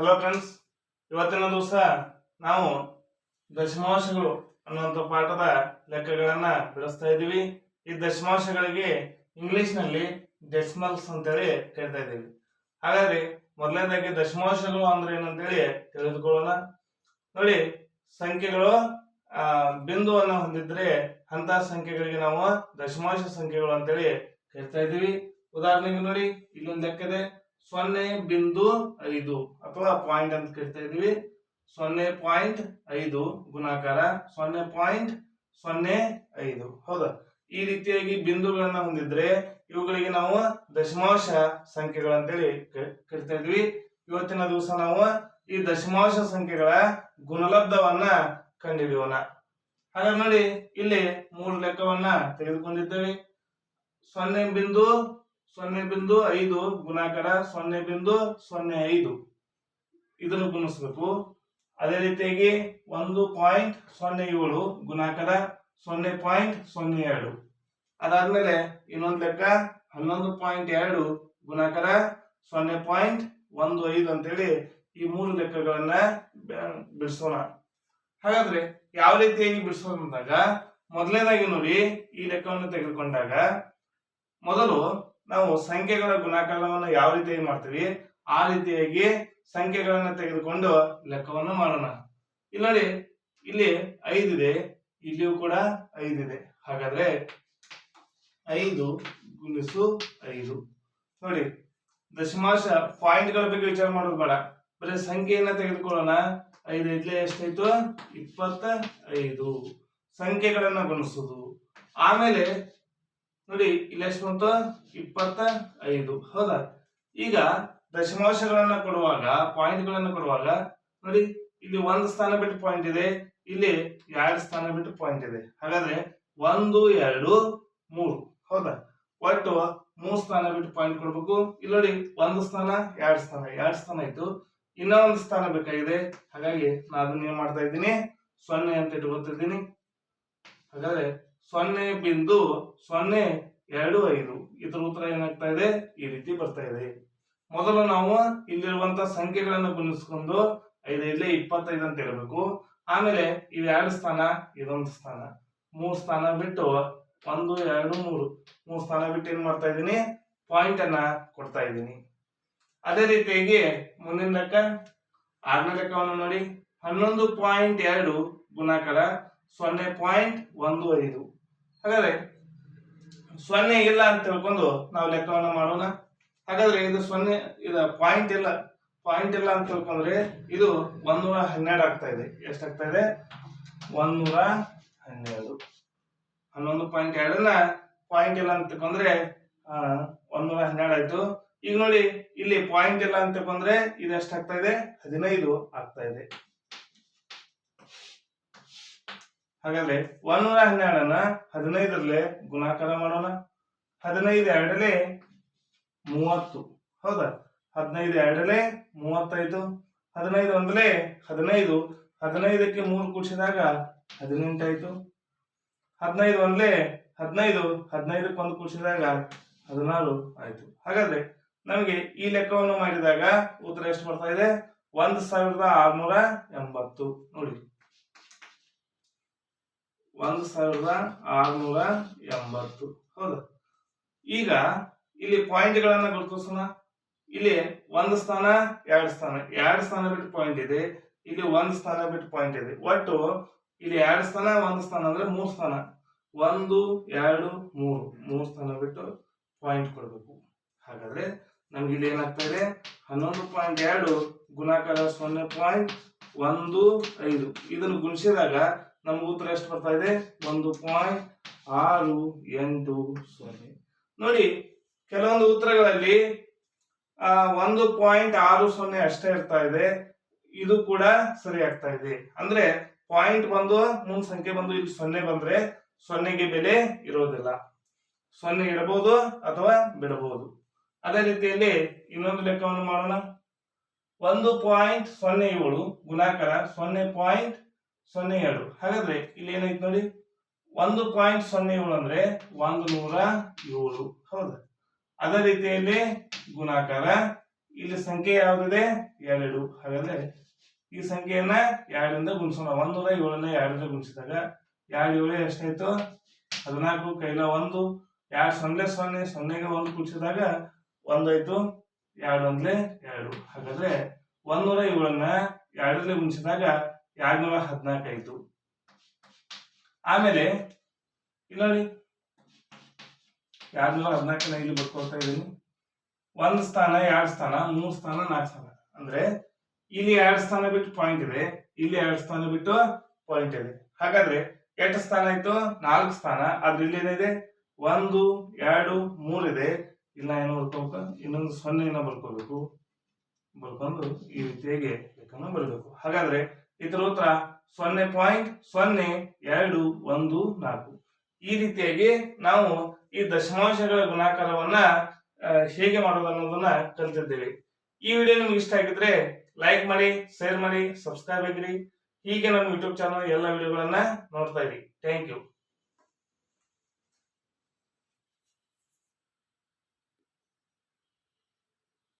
Hello friends ಇವತ್ತಿನ ದಿವಸ ನಾವು ದಶಮಾಂಶಗಳು ಅನ್ನುವಂಥ ಪಾಠದ ಲೆಕ್ಕಗಳನ್ನ ಬಿಡಿಸ್ತಾ ಇದ್ದೀವಿ. ಈ ದಶಮಾಂಶಗಳಿಗೆ ಇಂಗ್ಲಿಷ್ನಲ್ಲಿ ಡೆಸಿಮಲ್ಸ್ ಅಂತೇಳಿ ಕೇಳ್ತಾ ಇದ್ದೀವಿ. ಹಾಗಾದ್ರೆ ಮೊದಲನೇದಾಗಿ ದಶಮಾಂಶಗಳು ಅಂದ್ರೆ ಏನಂತೇಳಿ ತಿಳಿದುಕೊಳ್ಳೋಣ. ನೋಡಿ, ಸಂಖ್ಯೆಗಳು ಬಿಂದುವನ್ನು ಹೊಂದಿದ್ರೆ ಅಂತ ಸಂಖ್ಯೆಗಳಿಗೆ ನಾವು ದಶಮಾಂಶ ಸಂಖ್ಯೆಗಳು ಅಂತೇಳಿ ಕೇಳ್ತಾ ಇದ್ದೀವಿ. ಉದಾಹರಣೆಗೆ ನೋಡಿ, ಇಲ್ಲೊಂದು ಲೆಕ್ಕ ಇದೆ. ಸೊನ್ನೆ ಬಿಂದು ಐದು ಅಥವಾ ಪಾಯಿಂಟ್ ಅಂತ ಕರಿತಾ ಇದೀವಿ ಸೊನ್ನೆ ಪಾಯಿಂಟ್ ಐದು ಗುಣಾಕಾರ, ಸೊನ್ನೆ ಪಾಯಿಂಟ್ ಸೊನ್ನೆ ಐದು. ಹೌದಾ? ಈ ರೀತಿಯಾಗಿ ಬಿಂದುಗಳನ್ನ ಹೊಂದಿದ್ರೆ ಇವುಗಳಿಗೆ ನಾವು ದಶಮಾಂಶ ಸಂಖ್ಯೆಗಳಂತೇಳಿ ಕರಿತಾ ಇದ್ವಿ ಇವತ್ತಿನ ದಿವಸ ನಾವು ಈ ದಶಮಾಂಶ ಸಂಖ್ಯೆಗಳ ಗುಣಲಬ್ಧವನ್ನ ಕಂಡುಹಿಡಿಯೋಣ ಹಾಗಾದ್ರೆ ನೋಡಿ, ಇಲ್ಲಿ ಮೂರು ಲೆಕ್ಕವನ್ನ ತೆಗೆದುಕೊಂಡಿದ್ದೇವೆ. ಸೊನ್ನೆ ಬಿಂದು ಸೊನ್ನೆ ಬಿಂದು ಐದು, ಗುಣಾಕಾರ ಸೊನ್ನೆ ಬಿಂದು ಸೊನ್ನೆ ಐದು. ಇದನ್ನು ಗುಣಿಸ್ಬೇಕು. ಅದೇ ರೀತಿಯಾಗಿ ಒಂದು ಪಾಯಿಂಟ್ ಸೊನ್ನೆ ಏಳು, ಗುಣಾಕಾರ ಸೊನ್ನೆ ಪಾಯಿಂಟ್ ಸೊನ್ನೆ ಎರಡು. ಅದಾದ್ಮೇಲೆ ಇನ್ನೊಂದು ಲೆಕ್ಕ, ಹನ್ನೊಂದು ಪಾಯಿಂಟ್ ಎರಡು, ಗುಣಾಕಾರ ಸೊನ್ನೆ ಪಾಯಿಂಟ್ ಒಂದು ಐದು ಅಂತೇಳಿ ಈ ಮೂರು ಲೆಕ್ಕಗಳನ್ನ ಬಿಡಿಸೋಣ. ಹಾಗಾದ್ರೆ ಯಾವ ರೀತಿಯಾಗಿ ಬಿಡಿಸೋದು ಅಂದಾಗ, ಮೊದಲನೇದಾಗಿ ನೋಡಿ ಈ ಲೆಕ್ಕವನ್ನು ತೆಗೆದುಕೊಂಡಾಗ, ಮೊದಲು ನಾವು ಸಂಖ್ಯೆಗಳ ಗುಣಾಕಾರವನ್ನು ಯಾವ ರೀತಿಯಾಗಿ ಮಾಡ್ತೀವಿ? ಆ ರೀತಿಯಾಗಿ ಸಂಖ್ಯೆಗಳನ್ನ ತೆಗೆದುಕೊಂಡು ಲೆಕ್ಕವನ್ನು ಮಾಡೋಣ. ಇಲ್ಲಿ ನೋಡಿ, ಇಲ್ಲಿ ಐದಿದೆ ಇಲ್ಲಿಯೂ ಕೂಡ ಐದಿದೆ ಹಾಗಾದ್ರೆ ಐದು ಗುಣಿಸು ಐದು. ನೋಡಿ, ದಶಮಾಂಶ ಪಾಯಿಂಟ್ಗಳ ಬಗ್ಗೆ ವಿಚಾರ ಮಾಡೋದು ಬೇಡ. ಬರೀ ಸಂಖ್ಯೆಯನ್ನ ತೆಗೆದುಕೊಳ್ಳೋಣ. ಐದು ಐದ್ಲೆ ಎಷ್ಟಾಯ್ತು? ಇಪ್ಪತ್ತ ಐದು ಸಂಖ್ಯೆಗಳನ್ನ ಗುಣಿಸೋದು. ಆಮೇಲೆ ನೋಡಿ, ಇಲ್ಲಿ ಎಷ್ಟು ಬಂತು? ಇಪ್ಪತ್ತ ಐದು ಹೌದಾ? ಈಗ ದಶಮಾಂಶಗಳನ್ನ ಕೊಡುವಾಗ ಪಾಯಿಂಟ್ ಗಳನ್ನ ಕೊಡುವಾಗ, ನೋಡಿ, ಇಲ್ಲಿ ಒಂದು ಸ್ಥಾನ ಬಿಟ್ಟು ಪಾಯಿಂಟ್ ಇದೆ, ಇಲ್ಲಿ ಎರಡು ಸ್ಥಾನ ಬಿಟ್ಟು ಪಾಯಿಂಟ್ ಇದೆ. ಹಾಗಾದ್ರೆ ಒಂದು, ಎರಡು, ಮೂರು. ಹೌದಾ? ಒಟ್ಟು ಮೂರು ಸ್ಥಾನ ಬಿಟ್ಟು ಪಾಯಿಂಟ್ ಕೊಡ್ಬೇಕು. ಇಲ್ಲಿ ನೋಡಿ, ಒಂದು ಸ್ಥಾನ, ಎರಡು ಸ್ಥಾನ. ಎರಡು ಸ್ಥಾನ ಇತ್ತು ಇನ್ನೂ ಒಂದು ಸ್ಥಾನ ಬೇಕಾಗಿದೆ. ಹಾಗಾಗಿ ನಾನು ಅದನ್ನ ಏನ್ ಮಾಡ್ತಾ ಇದ್ದೀನಿ? ಸೊನ್ನೆ ಅಂತ ಇಟ್ಕೊತಿದ್ದೀನಿ ಹಾಗಾದ್ರೆ ಸೊನ್ನೆ ಬಿಂದು ಸೊನ್ನೆ ಎರಡು ಐದು. ಇದರ ಉತ್ತರ ಏನಾಗ್ತಾ ಇದೆ? ಈ ರೀತಿ ಬರ್ತಾ ಇದೆ. ಮೊದಲು ನಾವು ಇಲ್ಲಿರುವಂತ ಸಂಖ್ಯೆಗಳನ್ನು ಗುಣಿಸ್ಕೊಂಡು ಐದು ಇಲ್ಲೇ ಇಪ್ಪತ್ತೈದು ಅಂತ ಇರಬೇಕು ಆಮೇಲೆ ಇದು ಎರಡು ಸ್ಥಾನ, ಇದೊಂದು ಸ್ಥಾನ. ಮೂರು ಸ್ಥಾನ ಬಿಟ್ಟು ಒಂದು, ಎರಡು, ಮೂರು. ಮೂರು ಸ್ಥಾನ ಬಿಟ್ಟು ಏನ್ ಮಾಡ್ತಾ ಇದ್ದೀನಿ? ಪಾಯಿಂಟ್ ಅನ್ನ ಕೊಡ್ತಾ ಇದ್ದೀನಿ. ಅದೇ ರೀತಿಯಾಗಿ ಮುಂದಿನ ಲೆಕ್ಕ, ಆರನೇ ಲೆಕ್ಕವನ್ನು ನೋಡಿ. ಹನ್ನೊಂದು ಪಾಯಿಂಟ್ ಎರಡು ಗುಣಾಕಾರ, ಸೊನ್ನೆ ಪಾಯಿಂಟ್ ಒಂದು ಐದು. ಹಾಗಾದ್ರೆ ಸೊನ್ನೆ ಇಲ್ಲ ಅಂತ ತಿಳ್ಕೊಂಡು ನಾವು ಲೆಕ್ಕವನ್ನ ಮಾಡೋಣ. ಹಾಗಾದ್ರೆ ಇದು ಸೊನ್ನೆ, ಇದು ಪಾಯಿಂಟ್ ಇಲ್ಲ ಪಾಯಿಂಟ್ ಇಲ್ಲ ಅಂತ ತಿಳ್ಕೊಂಡ್ರೆ ಇದು ಒಂದೂರ ಹನ್ನೆರಡು ಆಗ್ತಾ ಇದೆ. ಎಷ್ಟಾಗ್ತಾ ಇದೆ? ಒಂದೂರ ಹನ್ನೆರಡು. ಹನ್ನೊಂದು ಪಾಯಿಂಟ್ ಎರಡನ್ನ ಪಾಯಿಂಟ್ ಇಲ್ಲ ಅಂತ ತಿಳ್ಕೊಂಡ್ರೆ ಒಂದೂರ ಹನ್ನೆರಡು ಆಯ್ತು. ಈಗ ನೋಡಿ, ಇಲ್ಲಿ ಪಾಯಿಂಟ್ ಇಲ್ಲ ಅಂತ ತಿಳ್ಕೊಂಡ್ರೆ ಇದು ಎಷ್ಟಾಗ್ತಾ ಇದೆ? ಹದಿನೈದು ಆಗ್ತಾ ಇದೆ. ಹಾಗಾದ್ರೆ ನೂರ ಹನ್ನೆರಡನ್ನ ಹದಿನೈದರಲ್ಲೇ ಗುಣಾಕಾರ ಮಾಡೋಣ. ಹದಿನೈದು ಎರಡಲೇ ಮೂವತ್ತು. ಹೌದಾ? ಹದಿನೈದು ಎರಡಲೇ ಮೂವತ್ತೈದು. ಹದಿನೈದು ಒಂದಲೇ ಹದಿನೈದು. ಹದಿನೈದಕ್ಕೆ ಮೂರು ಕೂಡಿಸಿದಾಗ ಹದಿನೆಂಟಾಯ್ತು. ಹದಿನೈದು ಒಂದಲೇ ಹದಿನೈದು. ಹದಿನೈದಕ್ಕೆ ಒಂದು ಕೂಡಿಸಿದಾಗ ಹದಿನಾರು ಆಯ್ತು. ಹಾಗಾದ್ರೆ ನಮಗೆ ಈ ಲೆಕ್ಕವನ್ನು ಮಾಡಿದಾಗ ಉತ್ತರ ಎಷ್ಟು ಬರ್ತಾ ಇದೆ? ಒಂದ್ ಸಾವಿರದ ಆರ್ನೂರ ಎಂಬತ್ತು. ನೋಡಿ. ಒಂದು ಸಾವಿರದ ಆರ್ನೂರ ಎಂಬತ್ತು. ಹೌದಾ. ಈಗ ಇಲ್ಲಿ ಪಾಯಿಂಟ್ಗಳನ್ನ ಗುರುತಿಸೋಣ. ಇಲ್ಲಿ ಒಂದು ಸ್ಥಾನ, ಎರಡು ಸ್ಥಾನ. ಎರಡು ಸ್ಥಾನ ಬಿಟ್ಟು ಪಾಯಿಂಟ್ ಇದೆ. ಇಲ್ಲಿ ಒಂದು ಸ್ಥಾನ ಬಿಟ್ಟು ಪಾಯಿಂಟ್ ಇದೆ. ಒಟ್ಟು ಇಲ್ಲಿ ಎರಡು ಸ್ಥಾನ, ಒಂದು ಸ್ಥಾನ ಅಂದ್ರೆ ಮೂರು ಸ್ಥಾನ. ಒಂದು, ಎರಡು, ಮೂರು. ಮೂರು ಸ್ಥಾನ ಬಿಟ್ಟು ಪಾಯಿಂಟ್ ಕೊಡಬೇಕು. ಹಾಗಾದ್ರೆ ನಮ್ಗೆ ಇಲ್ಲಿ ಏನಾಗ್ತಾ ಇದೆ? ಹನ್ನೊಂದು ಪಾಯಿಂಟ್ ಎರಡು, ಗುಣಾಕಾರ ಸೊನ್ನೆ ಪಾಯಿಂಟ್ ಒಂದು ಐದು. ಇದನ್ನು ಗುಣಿಸಿದಾಗ ನಮ್ಗೆ ಉತ್ತರ ಎಷ್ಟು ಬರ್ತಾ ಇದೆ? ಒಂದು ಪಾಯಿಂಟ್ ಆರು ಎಂಟು ಸೊನ್ನೆ. ನೋಡಿ, ಕೆಲವೊಂದು ಉತ್ತರಗಳಲ್ಲಿ ಒಂದು ಪಾಯಿಂಟ್ ಆರು ಸೊನ್ನೆ ಅಷ್ಟೇ ಇರ್ತಾ ಇದೆ. ಇದು ಕೂಡ ಸರಿ ಆಗ್ತಾ ಇದೆ. ಅಂದ್ರೆ ಪಾಯಿಂಟ್ ಬಂದು ಮುಂದ್ ಸಂಖ್ಯೆ ಬಂದು ಇಲ್ಲಿ ಸೊನ್ನೆ ಬಂದ್ರೆ ಸೊನ್ನೆಗೆ ಬೆಲೆ ಇರೋದಿಲ್ಲ. ಸೊನ್ನೆ ಇಡಬಹುದು ಅಥವಾ ಬಿಡಬಹುದು. ಅದೇ ರೀತಿಯಲ್ಲಿ ಇನ್ನೊಂದು ಲೆಕ್ಕವನ್ನು ಮಾಡೋಣ. ಒಂದು ಪಾಯಿಂಟ್ ಸೊನ್ನೆ ಏಳು ಗುಣಾಕಾರ ಸೊನ್ನೆ ಪಾಯಿಂಟ್ ಸೊನ್ನೆ ಎರಡು. ಹಾಗಾದ್ರೆ ಇಲ್ಲಿ ಏನಾಯ್ತು ನೋಡಿ? ಒಂದು ಪಾಯಿಂಟ್ ಸೊನ್ನೆ ಏಳು ಅಂದ್ರೆ ಒಂದು ನೂರ ಏಳು. ಹೌದಾ. ಅದೇ ರೀತಿಯಲ್ಲಿ ಗುಣಾಕಾರ. ಇಲ್ಲಿ ಸಂಖ್ಯೆ ಯಾವ್ದಿದೆ? ಎರಡು. ಹಾಗಾದ್ರೆ ಈ ಸಂಖ್ಯೆಯನ್ನ ಎರಡರಿಂದ ಗುಣಿಸೋಣ. ಒಂದೂರ ಏಳನ್ನ ಎರಡರಿಂದ ಗುಣಿಸಿದಾಗ ಎರಡು ಏಳು ಎಷ್ಟಾಯ್ತು? ಹದಿನಾಲ್ಕು. ಕೈಲ ಒಂದು. ಎರಡು ಸೊನ್ನೆ ಸೊನ್ನೆ, ಸೊನ್ನೆಗೆ ಒಂದು ಗುಣಿಸಿದಾಗ ಒಂದಾಯ್ತು ಎರಡು ಅಂದ್ರೆ ಎರಡು. ಹಾಗಾದ್ರೆ ಒಂದೂರ ಏಳನ್ನ ಎರಡರಲ್ಲಿ ಗುಣಿಸಿದಾಗ ಎರಡ್ನೂರ ಹದಿನಾಲ್ಕು ಆಮೇಲೆ ಇಲ್ಲ ಎರಡ್ನೂರ ಹದಿನಾಲ್ಕನ ಇಲ್ಲಿ ಬರ್ಕೊಳ್ತಾ ಇದ್ದೀನಿ. ಒಂದ್ ಸ್ಥಾನ, ಎರಡ್ ಸ್ಥಾನ, ಮೂರ್ ಸ್ಥಾನ, ನಾಲ್ಕು ಸ್ಥಾನ. ಅಂದ್ರೆ, ಇಲ್ಲಿ ಎರಡ್ ಸ್ಥಾನ ಬಿಟ್ಟು ಪಾಯಿಂಟ್ ಇದೆ. ಇಲ್ಲಿ ಎರಡ್ ಸ್ಥಾನ ಬಿಟ್ಟು ಪಾಯಿಂಟ್ ಇದೆ. ಹಾಗಾದ್ರೆ, ಎಷ್ಟು ಸ್ಥಾನ ಆಯ್ತು? ನಾಲ್ಕು ಸ್ಥಾನ. ಆದ್ರೆ ಇಲ್ಲಿ ಏನಿದೆ? ಒಂದು, ಎರಡು, ಮೂರ್ ಇದೆ. ಇಲ್ಲ ಏನು ಬರ್ಕೋಬೇಕು? ಇನ್ನೊಂದು ಸೊನ್ನೆನ ಬರ್ಕೋಬೇಕು. ಬರ್ಕೊಂಡು ಈ ರೀತಿಯಾಗಿ ಲೆಕ್ಕನ ಬರಬೇಕು. ಹಾಗಾದ್ರೆ ಇದರ ಉತ್ತರ ಸೊನ್ನೆ ಪಾಯಿಂಟ್ ಸೊನ್ನೆ ಎರಡು ಒಂದು ನಾಲ್ಕು. ಈ ರೀತಿಯಾಗಿ ನಾವು ಈ ದಶಮಾಂಶಗಳ ಗುಣಾಕಾರವನ್ನ ಹೇಗೆ ಮಾಡೋದು ಅನ್ನೋದನ್ನ ಕಲ್ತಿದ್ದೇವೆ. ಈ ವಿಡಿಯೋ ನಿಮ್ಗೆ ಇಷ್ಟ ಆಗಿದ್ರೆ ಲೈಕ್ ಮಾಡಿ ಶೇರ್ ಮಾಡಿ ಸಬ್ಸ್ಕ್ರೈಬ್ ಆಗಿರಿ. ಹೀಗೆ ನಮ್ಮ ಯೂಟ್ಯೂಬ್ ಚಾನಲ್ ಎಲ್ಲ ವಿಡಿಯೋಗಳನ್ನ ನೋಡ್ತಾ ಇರಿ. Thank you